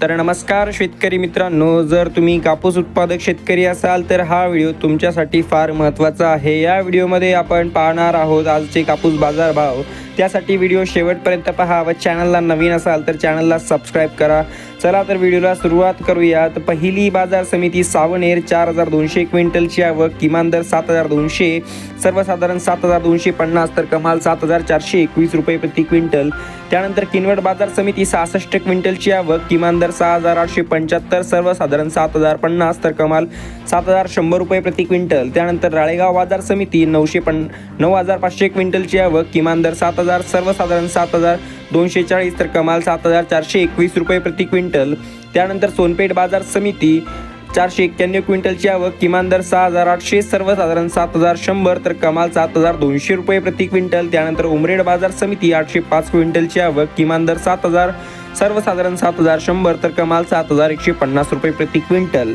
तर नमस्कार शेतकरी मित्रांनो जर तुम्ही कापूस उत्पादक शेतकरी असाल तर हा व्हिडिओ तुमच्यासाठी फार महत्त्वाचा आहे. या व्हिडिओमध्ये आपण पाहणार आहोत आजचे कापूस बाजार भाव त्यासाठी व्हिडिओ शेवटपर्यंत पहा. व चॅनलला नवीन असाल तर चॅनलला सबस्क्राईब करा. चला तर व्हिडिओला सुरुवात करूयात. पहिली बाजार समिती सावनेर चार हजार दोनशे क्विंटलची आवक किमान दर सात हजार दोनशे सर्वसाधारण सात हजार दोनशे पन्नास तर कमाल सात हजार चारशे एकवीस रुपये प्रति क्विंटल. त्यानंतर किनवट बाजार समिती सहासष्ट क्विंटलची आवक किमान दर सहा हजार आठशे पंच्याहत्तर सर्वसाधारण सात हजार पन्नास तर कमाल सात हजार शंभर रुपये प्रति क्विंटल. त्यानंतर राळेगाव बाजार समिती नऊशे पन नऊ हजार पाचशे क्विंटलची आवक किमान दर सात हजार सर्वसाधारण सात हजार दोनशे चाळीस तर कमाल सात हजार चारशे एकवीस रुपये प्रति क्विंटल. त्यानंतर सोनपेठ बाजार समिती चारशे एक्क्याण्णव क्विंटलची आवक किमान दर सहा हजार आठशे सर्वसाधारण सात हजार शंभर तर कमाल सात हजार दोनशे रुपये प्रति क्विंटल. त्यानंतर उमरेड बाजार समिती आठशे पाच क्विंटलची आवक किमान दर सात हजार सर्वसाधारण सात हजार शंभर तर कमाल सात हजार एकशे पन्नास रुपये प्रति क्विंटल.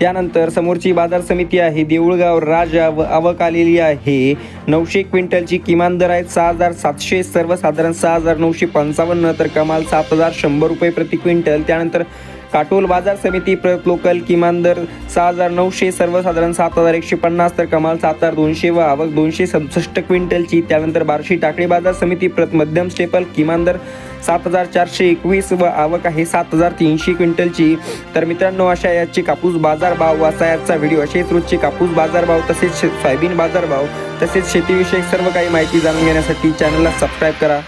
त्यानंतर समोरची बाजार समिती आहे देऊळगाव राजा व आवक आलेली आहे. नऊशे क्विंटलची किमान दर आहे सहा हजार सातशे सर्वसाधारण सहा हजार नऊशे पंचावन्न तर कमाल सात हजार शंभर रुपये प्रति क्विंटल. त्यानंतर काटोल बाजार समिती प्रत लोकल किमान दर सहा हजार नऊशे सर्वसाधारण सात हजार एकशे पन्नास तर कमाल सात हजार दोनशे व आवक दोनशे सदुसष्ट क्विंटलची. त्यानंतर बार्शी टाकळी बाजार समिती प्रत मध्यम स्टेपल किमान दर सात हजार चारशे एकवीस व आवक आहे सात हजार तीनशे क्विंटलची. तर मित्रांनो अशा याचे कापूस बाजार भाव असा याचा व्हिडिओ असेच रोजचे कापूस बाजार भाव तसेच सोयाबीन बाजार भाव तसेच शेतीविषयक सर्व काही माहिती जाणून घेण्यासाठी चॅनलला सबस्क्राईब करा.